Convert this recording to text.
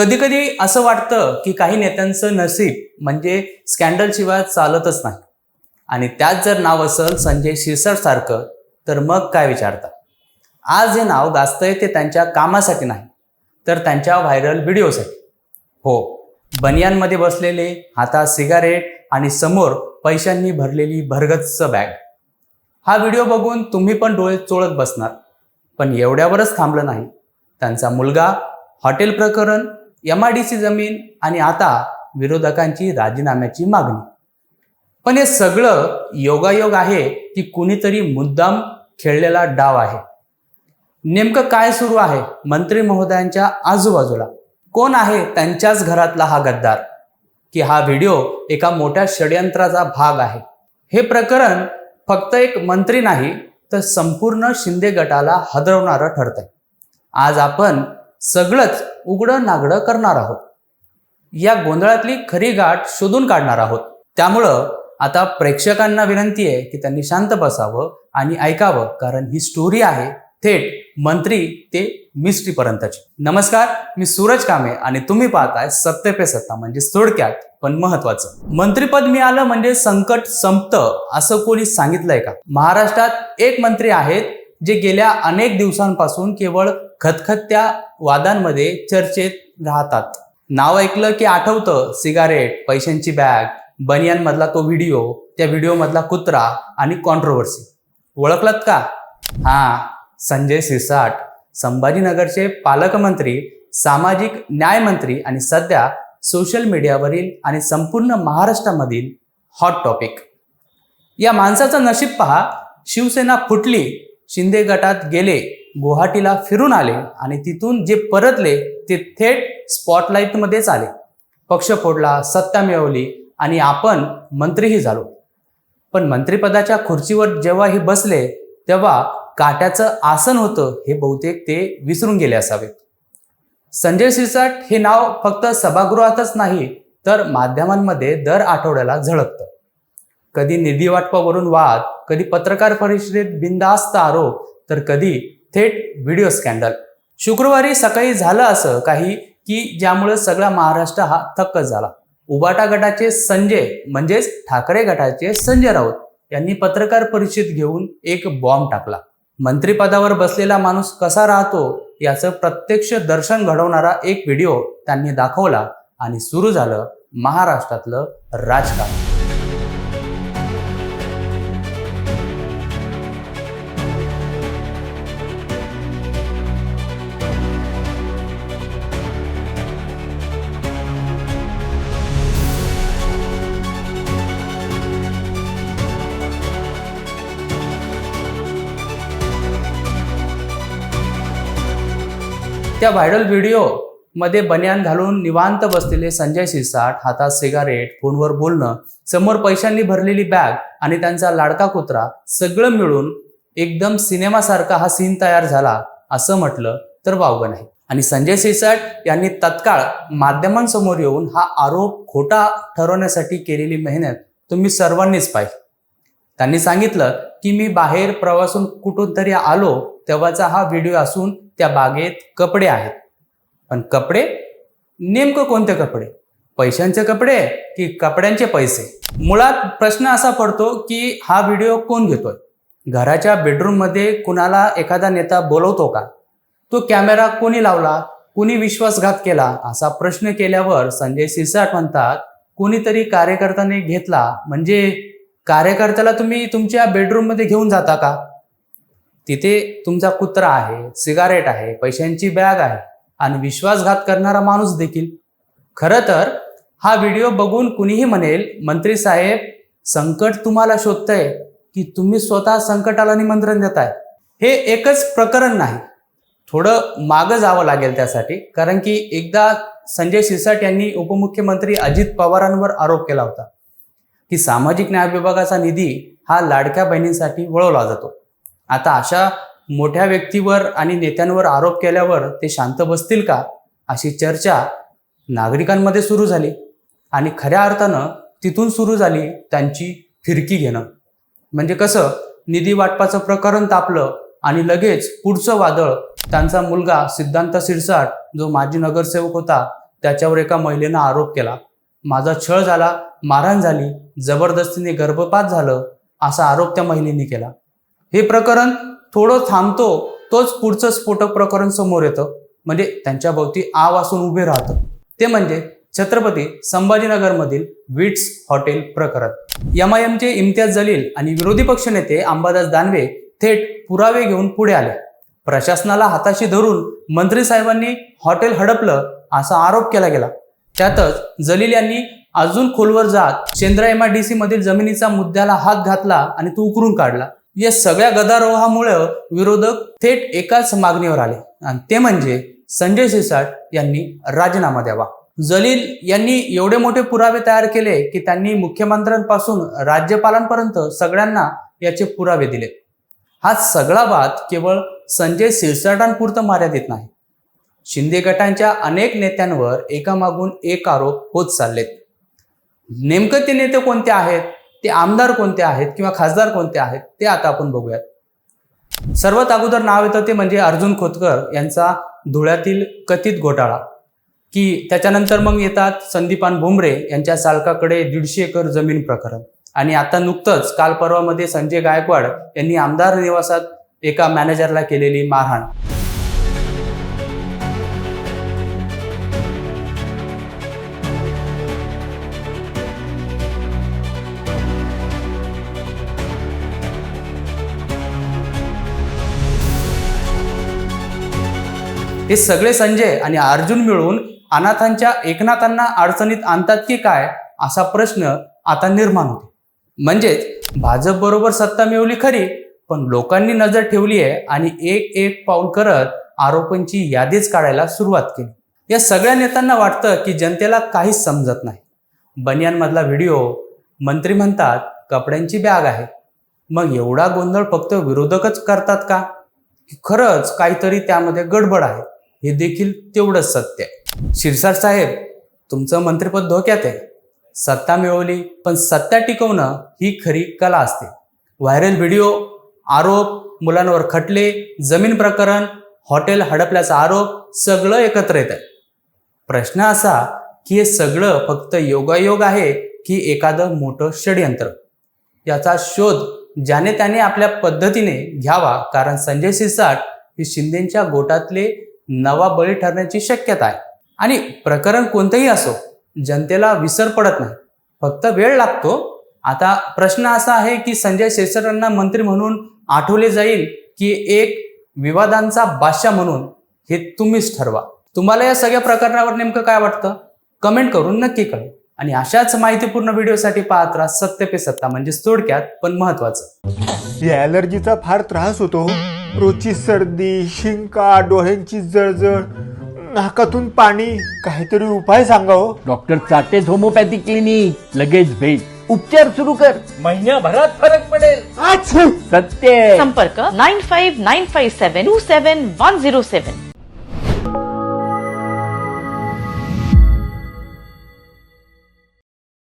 कधी कधी असं वाटतं की काही नेत्यांचं नसीब म्हणजे स्कॅन्डल शिवाय चालतच नाही. आणि त्यात जर नाव असेल संजय शिरसाट सारखं तर मग काय विचारता? आज हे नाव गाजतंय ते त्यांच्या कामासाठी नाही तर त्यांच्या व्हायरल व्हिडिओसाठी. हो बनियांमध्ये बसलेले हातात सिगारेट आणि समोर पैशांनी भरलेली भरगच्च बॅग. हा व्हिडिओ बघून तुम्ही पण डोळे चोळत बसणार. पण एवढ्यावरच थांबलं नाही. त्यांचा मुलगा हॉटेल प्रकरण एम आय डी सी जमीन आणि आता विरोधकांची राजीनाम्याची मागणी. पण हे सगळं योगायोग आहे की कुणीतरी मुद्दाम खेळलेला डाव आहे. नेमकं काय सुरू आहे? मंत्री महोदयांच्या आजूबाजूला. कोण आहे त्यांच्याच घरातला हा गद्दार? की हा व्हिडिओ एका मोठ्या षडयंत्राचा भाग आहे? हे प्रकरण फक्त एक मंत्री नाही तर संपूर्ण शिंदे गटाला हदरवणारं ठरतंय. आज आपण सगळंच उघडं नागडं करणार आहोत. या गोंधळातली खरी गाठ शोधून काढणार आहोत. त्यामुळं आता प्रेक्षकांना विनंती आहे की त्यांनी शांत बसावं आणि ऐकावं कारण ही स्टोरी आहे. थेट मंत्री ते मिस्ट्रीपर्यंतची. नमस्कार मी सूरज कामे आणि तुम्ही पाहताय सत्य पे सत्ता म्हणजे थोडक्यात पण महत्वाचं मंत्रीपद मिळालं म्हणजे संकट संपतं असं कोणी सांगितलंय का? महाराष्ट्रात एक मंत्री आहेत जे गेल्या अनेक दिवसांपासून केवळ खतखत्या वादांमध्ये चर्चेत राहतात. नाव ऐकलं की आठवतं सिगारेट पैशांची बॅग बनियानमधला तो व्हिडिओ त्या व्हिडिओमधला कुत्रा आणि कॉन्ट्रोवर्सी ओळखलात का? हा संजय सिरसाट संभाजीनगरचे पालकमंत्री सामाजिक न्यायमंत्री आणि सध्या सोशल मीडियावरील आणि संपूर्ण महाराष्ट्रामधील हॉट टॉपिक या माणसाचं नशीब पहा शिवसेना फुटली शिंदे गटात गेले गुवाहाटीला फिरून आले आणि तिथून जे परतले ते थेट स्पॉटलाईटमध्येच आले. पक्ष फोडला सत्ता मिळवली आणि आपण मंत्रीही झालो. पण मंत्रिपदाच्या खुर्चीवर जेव्हा हे बसले तेव्हा काट्याचं आसन होतं हे बहुतेक ते विसरून गेले असावेत. संजय सिरसाट हे नाव फक्त सभागृहातच नाही तर माध्यमांमध्ये दर आठवड्याला झळकतं. कधी निधी वाटपावरून वाद कधी पत्रकार परिषदेत बिंदास्त आरोप तर कधी थेट व्हिडिओ स्कॅन्डल. शुक्रवारी सकाळी झालं असं काही की ज्यामुळे सगळा महाराष्ट्र हा थक्क झाला. उबाटा गटाचे संजय म्हणजेच ठाकरे गटाचे संजय राऊत यांनी पत्रकार परिषद घेऊन एक बॉम्ब टाकला. मंत्रिपदावर बसलेला माणूस कसा राहतो याचं प्रत्यक्ष दर्शन घडवणारा एक व्हिडिओ त्यांनी दाखवला आणि सुरू झालं महाराष्ट्रातलं राजकारण. त्या व्हायरल व्हिडिओमध्ये बनियान घालून निवांत बसलेले संजय सिरसाट हातात सिगारेट फोनवर बोलणं समोर पैशांनी भरलेली बॅग आणि त्यांचा लाडका कुत्रा सगळं मिळून एकदम सिनेमासारखा हा सीन तयार झाला असं म्हटलं तर वावग नाही. आणि संजय सिरसाट यांनी तत्काळ माध्यमांसमोर येऊन हा आरोप खोटा ठरवण्यासाठी केलेली मेहनत तुम्ही सर्वांनीच पाहिली. त्यांनी सांगितलं की मी बाहेर प्रवासून कुठून तरी आलो तेव्हाचा हा व्हिडिओ असून त्या बागेत कपडे आहेत. पण कपडे? नेमकं कोणते कपडे? पैशांचे कपडे की कपड्यांचे पैसे? मुळात प्रश्न असा पडतो की हा व्हिडिओ कोण घेतोय? घराच्या बेडरूममध्ये कुणाला एखादा नेता बोलवतो का? तो कॅमेरा कोणी लावला? कुणी विश्वासघात केला? असा प्रश्न केल्यावर संजय सिरसाट म्हणतात कोणीतरी कार्यकर्त्याने घेतला म्हणजे कार्यकर्त्याला तुम्ही तुमच्या बेडरूममध्ये घेऊन जाता का? तिथे तुमचा कुत्रा आहे सिगारेट आहे पैशांची बॅग आहे आणि विश्वासघात करणारा माणूस देखील. खरं तर हा व्हिडिओ बघून कुणीही म्हणेल मंत्री साहेब संकट तुम्हाला शोधतंय की तुम्ही स्वतः संकटाला निमंत्रण देताय. हे एकच प्रकरण नाही. थोडं मागं जावं लागेल त्यासाठी कारण की एकदा संजय सिरसाट यांनी उपमुख्यमंत्री अजित पवारांवर आरोप केला होता. की सामाजिक न्याय विभागाचा निधी हा लाडक्या बहिणींसाठी वळवला जातो. आता अशा मोठ्या व्यक्तीवर आणि नेत्यांवर आरोप केल्यावर ते शांत बसतील का? अशी चर्चा नागरिकांमध्ये सुरू झाली आणि खऱ्या अर्थानं तिथून सुरू झाली त्यांची फिरकी घेणं. म्हणजे कसं? निधी वाटपाचं प्रकरण तापलं आणि लगेच पुढचं वादळ त्यांचा मुलगा सिद्धांत सिरसाट जो माजी नगरसेवक होता त्याच्यावर एका महिलेनं आरोप केला. माझा छळ झाला मारहाण झाली जबरदस्तीने गर्भपात झालं असा आरोप त्या महिलेने केला. हे प्रकरण थोडं थांबतो तोच पुढचं स्फोटक प्रकरण समोर येतं. म्हणजे त्यांच्या भोवती आ असून उभे राहतं. ते म्हणजे छत्रपती संभाजीनगरमधील विट्स हॉटेल प्रकरण. एम आय एमचे इम्तियाज जलील आणि विरोधी पक्षनेते अंबादास दानवे थेट पुरावे घेऊन पुढे आले. प्रशासनाला हाताशी धरून मंत्री साहेबांनी हॉटेल हडपलं असा आरोप केला गेला. त्यातच जलील यांनी अजून खोलवर जात Shendra M I D C मधील जमिनीचा मुद्द्याला हात घातला आणि तो उकरून काढला. या सगळ्या गदारोहामुळे विरोधक थेट एकाच मागणीवर आले. आणि ते म्हणजे संजय सिरसाट यांनी राजीनामा द्यावा. जलील यांनी एवढे मोठे पुरावे तयार केले की त्यांनी मुख्यमंत्र्यांपासून राज्यपालांपर्यंत सगळ्यांना याचे पुरावे दिले. हा सगळा वाद केवळ संजय सिरसाटांपुरतं मर्यादित नाही. शिंदे गटांच्या अनेक नेत्यांवर एकामागून एक आरोप होत चाललेत. नेमकं ते नेते कोणते आहेत? ते आमदार कोणते आहेत किंवा खासदार कोणते आहेत? ते आता आपण बघूयात. सर्वात अगोदर नाव येतं ते म्हणजे अर्जुन खोतकर यांचा धुळ्यातील कथित घोटाळा की त्याच्यानंतर मग येतात संदीपान भुमरे यांच्या चालकाकडे दीडशे एकर जमीन प्रकरण. आणि आता नुकतंच काल परवामध्ये संजय गायकवाड यांनी आमदार निवासात एका मॅनेजरला केलेली मारहाण. हे सगळे संजय आणि अर्जुन मिळून अनाथांच्या एकनाथांना अडचणीत आणतात की काय असा प्रश्न आता निर्माण होतो. म्हणजेच भाजप बरोबर सत्ता मिळवली खरी पण लोकांनी नजर ठेवली आहे आणि एक एक पाऊल करत आरोपांची यादीच काढायला सुरुवात केली. या सगळ्या नेत्यांना वाटतं की जनतेला काहीच समजत नाही. बनियानमधला व्हिडिओ मंत्री म्हणतात कपड्यांची बॅग आहे. मग एवढा गोंधळ फक्त विरोधकच करतात का? खरंच काहीतरी त्यामध्ये गडबड आहे. हे देखील तेवढंच सत्य आहे. शिरसाट साहेब तुमचं मंत्रिपद धोक्यात आहे. सत्ता मिळवली पण सत्ता टिकवणं ही खरी कला असते. व्हायरल व्हिडिओ आरोप मुलांवर खटले जमीन प्रकरण हॉटेल हडपल्याचा आरोप सगळं एकत्र येत आहे प्रश्न असा की हे सगळं फक्त योगायोग आहे की एखादं मोठं षडयंत्र? याचा शोध ज्याने त्याने आपल्या पद्धतीने घ्यावा कारण संजय सिरसाट हे शिंदेच्या गोटातले नवा बळी ठरण्याची शक्यता आहे. आणि प्रकरण कोणतंही असो जनतेला विसर पडत नाही. फक्त वेळ लागतो. आता प्रश्न असा आहे की संजय शेसरांना मंत्री म्हणून आठवले जाईल की एक विवादांचा बादशाह म्हणून हे तुम्हीच ठरवा. तुम्हाला या सगळ्या प्रकरणावर नेमकं काय वाटतं? कमेंट करून नक्की कळ आणि अशाच माहितीपूर्ण व्हिडिओसाठी पाहत राहा सत्य पे सत्ता म्हणजे थोडक्यात पण महत्वाचं. या अलर्जीचा फार त्रास होतो हो. रोजची सर्दी शिंका डोळ्यांची जळजळ नाकातून पाणी काहीतरी उपाय सांगा हो. डॉक्टर चाटेज होमोपॅथी क्लिनिक लगेच भेट. उपचार सुरू कर. महिन्याभरात फरक पडेल. सत्य संपर्क nine five nine five seven two seven one zero seven.